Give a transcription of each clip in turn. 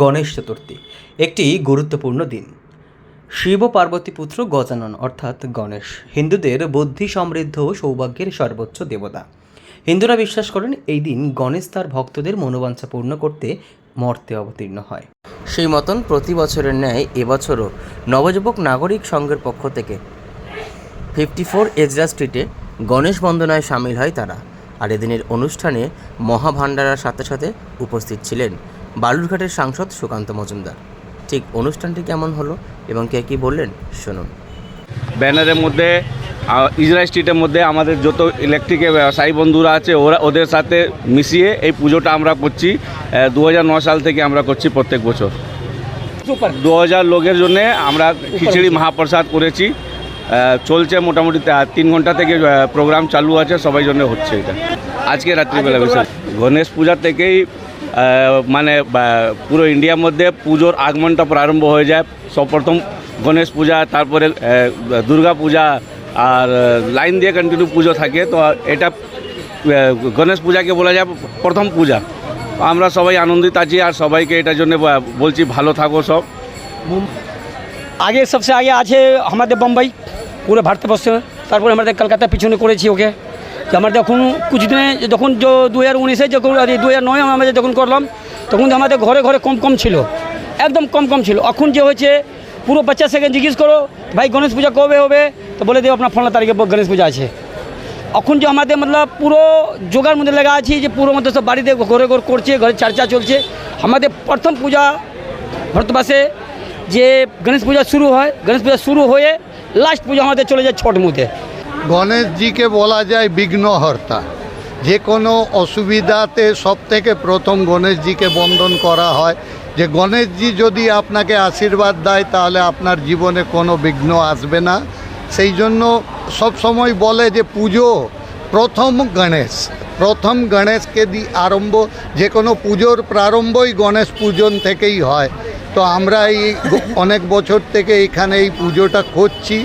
গণেশ চতুর্থী, একটি গুরুত্বপূর্ণ দিন। শিব পার্বতী পুত্র গজানন, অর্থাৎ গণেশ, হিন্দুদের বুদ্ধি সমৃদ্ধ সৌভাগ্যের সর্বোচ্চ দেবতা। হিন্দুরা বিশ্বাস করেন এই দিন গণেশ তার ভক্তদের মনোবাঞ্ছা পূর্ণ করতে, মর্তে অবতীর্ণ হয়। সেই মতন প্রতি বছরের ন্যায় এবছরও নবযুবক নাগরিক সংঘের পক্ষ থেকে ফিফটি ফোর এজরা স্ট্রিটে গণেশ বন্দনায় সামিল হয় তারা। আর এদিনের অনুষ্ঠানে মহাভান্ডারার সাথে সাথে উপস্থিত ছিলেন বালুরঘাটের সাংসদ সুকান্ত মজুমদার। ঠিক অনুষ্ঠানটি কেমন হলো এবং কে কী বললেন শুনুন। ব্যানারের মধ্যে ইসরায়েল স্ট্রিটের মধ্যে আমাদের যত ইলেকট্রিকের ব্যবসায়ী বন্ধুরা আছে ওরা ওদের সাথে মিশিয়ে এই পুজোটা আমরা করছি দু সাল থেকে আমরা করছি প্রত্যেক বছর। দু হাজার লোকের জন্য আমরা খিচুড়ি মহাপ্রসাদ করেছি চলছে মোটামুটি তিন ঘণ্টা থেকে প্রোগ্রাম চালু আছে সবাই জন্য হচ্ছে এটা। আজকে রাত্রিবেলা গণেশ পূজা থেকেই মানে পুরো ইন্ডিয়ার মধ্যে পুজোর আগমনটা প্রারম্ভ হয়ে যায়। সবপ্রথম গণেশ পূজা, তারপরে দুর্গা পূজা আর লাইন দিয়ে কন্টিনিউ পুজো থাকে। তো এটা গণেশ পূজাকে বলা যায় প্রথম পূজা। আমরা সবাই আনন্দিত আছি আর সবাইকে এটার জন্য বলছি ভালো থাকো সব। আগে সবসে আগে আছে আমাদের বোম্বাই, পুরো ভারতবর্ষে। তারপরে আমাদের কলকাতা পিছনে করেছি ওকে। তো আমাদের এখন কিছুদিনে যখন যে দু হাজার উনিশে যখন দু হাজার নয় আমরা যখন করলাম, তখন আমাদের ঘরে ঘরে কম কম ছিল, একদম কম কম ছিল। এখন যে হয়েছে, পুরো বাচ্চা সেখানে জিজ্ঞেস করো, ভাই, গণেশ পূজা কবে হবে? তো বলে দেবো, আপনার ফলনা তারিখে গণেশ পূজা আছে। এখন যে আমাদের মতলব পুরো যোগার মধ্যে লেগা আছি যে পুরো মধ্যে সব বাড়িতে ঘরে ঘর করছে, ঘরে চর্চা চলছে। আমাদের প্রথম পূজা ভারতবর্ষে যে গণেশ পূজা শুরু হয়, গণেশ পূজা শুরু হয়ে লাস্ট পূজা আমাদের চলে যায় ছট মধ্যে। গণেশজিকে বলা যায় বিঘ্নহর্তা। যে কোনো অসুবিধাতে সব থেকে প্রথম গণেশজিকে বন্দন করা হয়। যে গণেশজি যদি আপনাকে আশীর্বাদ দেয়, তাহলে আপনার জীবনে কোনো বিঘ্ন আসবে না। সেই জন্য সব সময় বলে যে পুজো প্রথম গণেশ, প্রথম গণেশকে দি আরম্ভ, যে কোনো পুজোর প্রারম্ভই গণেশ পূজন থেকেই হয়। তো আমরা এই অনেক বছর থেকে এখানে এই পুজোটা করছি।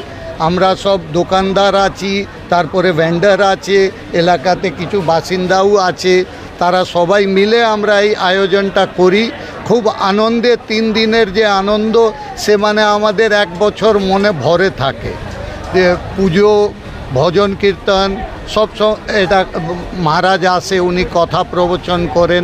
আমরা সব দোকানদার আছি, তারপরে ভেন্ডার আছে, এলাকাতে কিছু বাসিন্দাও আছে, তারা সবাই মিলে আমরা এই আয়োজনটা করি। খুব আনন্দে তিন দিনের যে আনন্দ, সে মানে আমাদের এক বছর মনে ভরে থাকে। যে পুজো, ভজন কীর্তন, সব এটা মহারাজ আসে, উনি কথা প্রবচন করেন।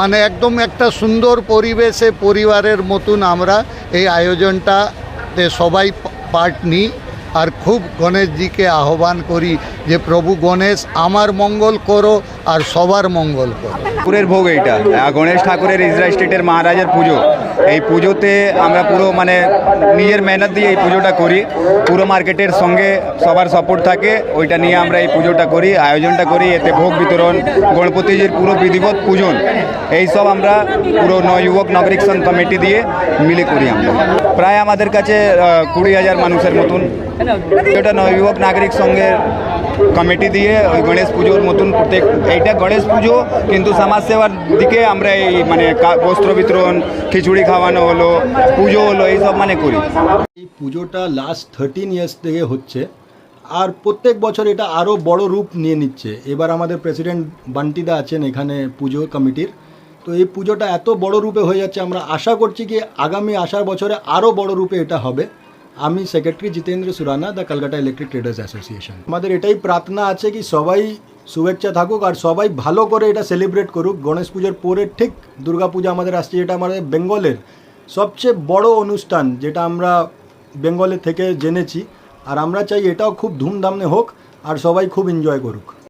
মানে একদম একটা সুন্দর পরিবেশে পরিবারের মতন আমরা এই আয়োজনটাতে সবাই পার্ট নিই। আর খুব গণেশজিকে আহ্বান করি যে প্রভু গণেশ আমার মঙ্গল করো আর সবার মঙ্গল করো। ঠাকুরের ভোগ এইটা। গণেশ ঠাকুরের ইসরা স্টেটের মহারাজের পুজো। এই পুজোতে আমরা পুরো মানে নিজের মেহনত দিয়ে এই পুজোটা করি। পুরো মার্কেটের সঙ্গে সবার সাপোর্ট থাকে। ওইটা নিয়ে আমরা এই পুজোটা করি, আয়োজনটা করি। এতে ভোগ বিতরণ, গণপতিজির পুরো বিধিবত পূজন। এই সব আমরা পুরো নয়যুবক নাগরিক সংঘ কমিটি দিয়ে মিলে করি আমরা। প্রায় আমাদের কাছে কুড়ি হাজার মানুষের মতন। এটা নয়যুবক নাগরিক সংঘের কমিটি দিয়ে ওই গণেশ পুজোর মতন প্রত্যেক, এইটা গণেশ পুজো, কিন্তু সমাজ সেবার দিকে আমরা এই মানে বস্ত্র বিতরণ, খিচুড়ি খাওয়ানো হলো, পুজো হলো এইসব মানে করি। এই পুজোটা লাস্ট থার্টিন ইয়ার্স থেকে হচ্ছে, আর প্রত্যেক বছর এটা আরও বড় রূপ নিয়ে নিচ্ছে। এবার আমাদের প্রেসিডেন্ট বান্টিদা আছেন এখানে পুজো কমিটির। তো এই পুজোটা এত বড় রূপে হয়ে যাচ্ছে, আমরা আশা করছি কি আগামী আসার বছরে আরও বড় রূপে এটা হবে। আমি secretary Jitendra Surana the Kolkata electric traders association আমাদের এটাই প্রার্থনা আছে কি সবাই শুভেচ্ছা থাকুক আর সবাই ভালো করে এটা সেলিব্রেট করুক। গণেশ পুজোর পরে ঠিক দুর্গা পূজা আমাদের আসছে, যেটা আমাদের বেঙ্গলের সবচেয়ে বড় অনুষ্ঠান, যেটা আমরা বেঙ্গলের থেকে জেনেছি। আর আমরা চাই এটাও খুব ধুমধামে হোক আর সবাই খুব এনজয় করুক।